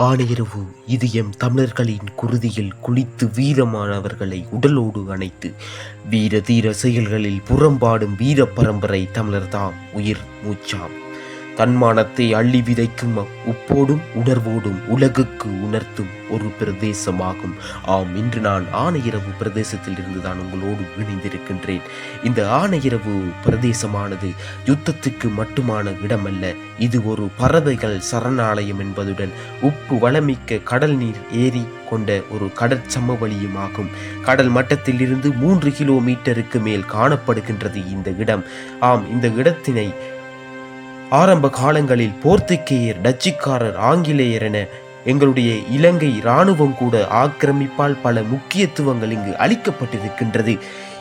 ஆணையரவு இது எம் தமிழர்களின் குருதியில் குளித்து வீரமானவர்களை உடலோடு அணைத்து வீர தீர செயல்களில் புறம்பாடும் வீர பரம்பரை தமிழர்தாம் உயிர் மூச்சாம். தன்மானத்தை அள்ளி விதைக்கும் உப்போடும் உணர்வோடும் உலகுக்கு உணர்த்தும் ஒரு பிரதேசமாகும். ஆம் இன்று நான் ஆனையிரவு பிரதேசத்தில் இருந்து தான் உங்களோடு இணைந்திருக்கின்றேன். இந்த ஆனையிரவு பிரதேசமானது யுத்தத்துக்கு மட்டுமான இடமல்ல இது ஒரு பறவைகள் சரணாலயம் என்பதுடன் உப்பு வளமிக்க கடல் நீர் ஏரி கொண்ட ஒரு கடற்சமவெளியுமாகும் கடல் மட்டத்தில் இருந்து மூன்று கிலோமீட்டருக்கு மேல் காணப்படுகின்றது இந்த இடம். ஆம் இந்த இடத்தினை ஆரம்ப காலங்களில் போர்த்துகேயர் டச்சுக்காரர் ஆங்கிலேயர் என எங்களுடைய இலங்கை இராணுவம் கூட ஆக்கிரமிப்பால் பல முக்கியத்துவங்கள் இங்கு அளிக்கப்பட்டிருக்கின்றது.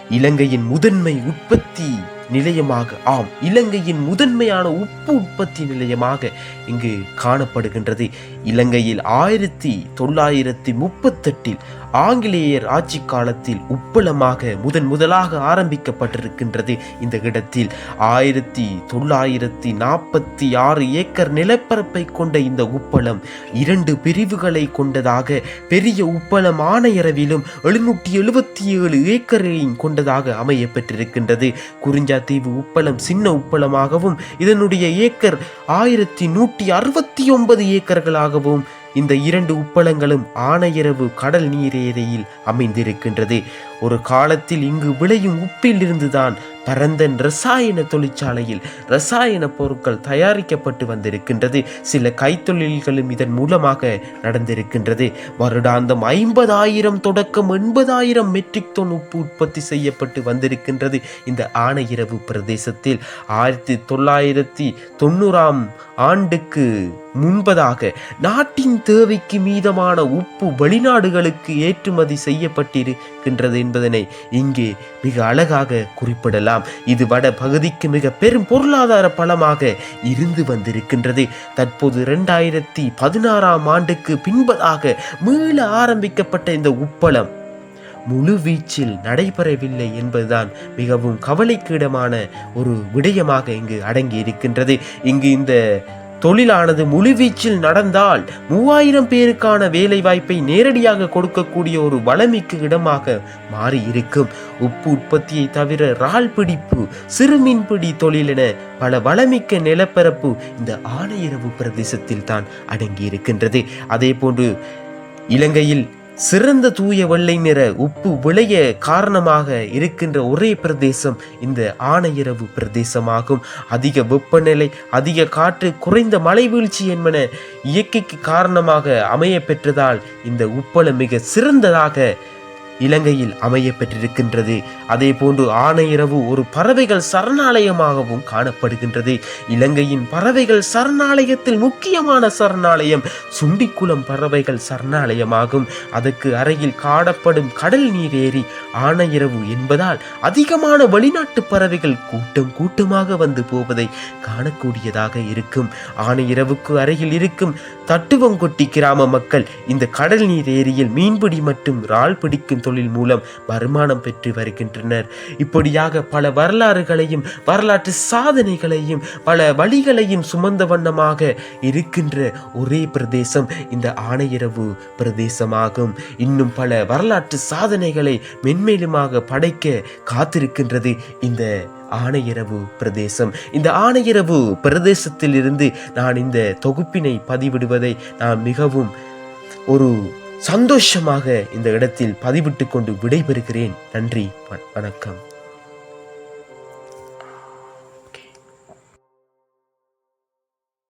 இலங்கையின் முதன்மை உற்பத்தி நிலையமாக ஆம் இலங்கையின் முதன்மையான உப்பு உற்பத்தி நிலையமாக இங்கு காணப்படுகின்றது. இலங்கையில் ஆயிரத்தி தொள்ளாயிரத்தி முப்பத்தெட்டில் ஆங்கிலேயர் ஆட்சி காலத்தில் உப்பளமாக முதன் முதலாக ஆரம்பிக்கப்பட்டிருக்கின்றது இந்த இடத்தில். ஆயிரத்தி தொள்ளாயிரத்தி நாற்பத்தி ஆறு ஏக்கர் நிலப்பரப்பை கொண்ட இந்த உப்பளம் இரண்டு பிரிவுகளை கொண்டதாக பெரிய உப்பளம் ஆணையரவிலும் எழுநூற்றி எழுபத்தி ஏழு ஏக்கரையும் கொண்டதாக அமைய பெற்றிருக்கின்றது. தீவு உப்பளம் சின்ன உப்பளமாகவும் இதனுடைய ஏக்கர் ஆயிரத்தி நூற்றி அறுபத்தி ஒன்பது ஏக்கர்களாகவும் இந்த இரண்டு உப்பளங்களும் ஆனையரவு கடல் நீரேரையில் அமைந்திருக்கின்றது. ஒரு காலத்தில் இங்கு விளையும் உப்பில் இருந்துதான் பரந்தன் ரசாயன தொழிற்சாலையில் ரசாயன பொருட்கள் தயாரிக்கப்பட்டு வந்திருக்கின்றது. சில கைத்தொழில்களும் இதன் மூலமாக நடந்திருக்கின்றது. வருடாந்தம் ஐம்பதாயிரம் தொடக்கம் எண்பதாயிரம் மெட்ரிக் டன் உப்பு உற்பத்தி செய்யப்பட்டு வந்திருக்கின்றது. இந்த ஆனையிரவு பிரதேசத்தில் ஆயிரத்தி தொள்ளாயிரத்தி தொண்ணூறாம் ஆண்டுக்கு முன்பதாக நாட்டின் தேவைக்கு மீதமான உப்பு வெளிநாடுகளுக்கு ஏற்றுமதி செய்யப்பட்டிருக்கின்றது என்பதனை இங்கே மிக அழகாக குறிப்பிடலாம். இது வட பகுதிக்கு மிக பெரும் பொருளாதார பலமாக இருந்து வந்திருக்கின்றது. தற்போது இரண்டாயிரத்தி பதினாறாம் ஆண்டுக்கு பின்பதாக மீள ஆரம்பிக்கப்பட்ட இந்த உப்பளம் முழு வீச்சில் நடைபெறவில்லை என்பதுதான் மிகவும் கவலைக்கிடமான ஒரு விடயமாக இங்கு அடங்கி இருக்கின்றது இங்கு இந்த தொழிலானது முழுவீச்சில் நடந்தால் மூவாயிரம் பேருக்கான வேலை வாய்ப்பை நேரடியாக கொடுக்கக்கூடிய ஒரு வளமிக்க இடமாக மாறி இருக்கும் உப்பு உற்பத்தியை தவிர இறால் பிடிப்பு சிறுமீன்பிடி தொழில் என பல வளமிக்க நிலப்பரப்பு இந்த ஆலையரவு பிரதேசத்தில் தான் அடங்கி இருக்கின்றது அதே போன்று இலங்கையில் சிறந்த தூய வெள்ளை நிற உப்பு விளைய காரணமாக இருக்கின்ற ஒரே பிரதேசம் இந்த ஆனையிரவு பிரதேசமாகும். அதிக வெப்பநிலை அதிக காற்று குறைந்த மழை வீழ்ச்சி என்பன இயற்கைக்கு காரணமாக அமைய பெற்றதால் இந்த உப்பளம் மிக சிறந்ததாக இலங்கையில் அமைய பெற்றிருக்கின்றது. அதே போன்று ஆனையிரவு ஒரு பறவைகள் சரணாலயமாகவும் காணப்படுகின்றது. இலங்கையின் பறவைகள் சரணாலயத்தில் முக்கியமான சரணாலயம் சுண்டிக்குளம் பறவைகள் சரணாலயமாகும். அதற்கு அருகில் காணப்படும் கடல் நீர் ஏரி ஆனையிரவு என்பதால் அதிகமான வெளிநாட்டு பறவைகள் கூட்டம் கூட்டமாக வந்து போவதை காணக்கூடியதாக இருக்கும். ஆனையிரவுக்கு அருகில் இருக்கும் தட்டுவங்கொட்டி கிராம மக்கள் இந்த கடல் நீர் ஏரியில் மீன்பிடி மற்றும் இறால் பிடிக்கும் தொழில் மூலம் வருமானம் பெற்று வருகின்றனர். இப்படியாக பல வரலாறுகளையும் வரலாற்று சாதனைகளையும் பல வழிகளையும் சுமந்த வண்ணமாக இருக்கின்ற ஒரே பிரதேசம் இந்த ஆணையரவு பிரதேசமாகும். இன்னும் பல வரலாற்று சாதனைகளை மென்மேலுமாக படைக்க காத்திருக்கின்றது இந்த ஆணையரவு பிரதேசம். இந்த ஆணையரவு பிரதேசத்தில் இருந்து நான் இந்த தொகுப்பினை பதிவிடுவதை நான் மிகவும் ஒரு சந்தோஷமாக இந்த இடத்தில் பதிவிட்டு கொண்டு விடைபெறுகிறேன். நன்றி வணக்கம்.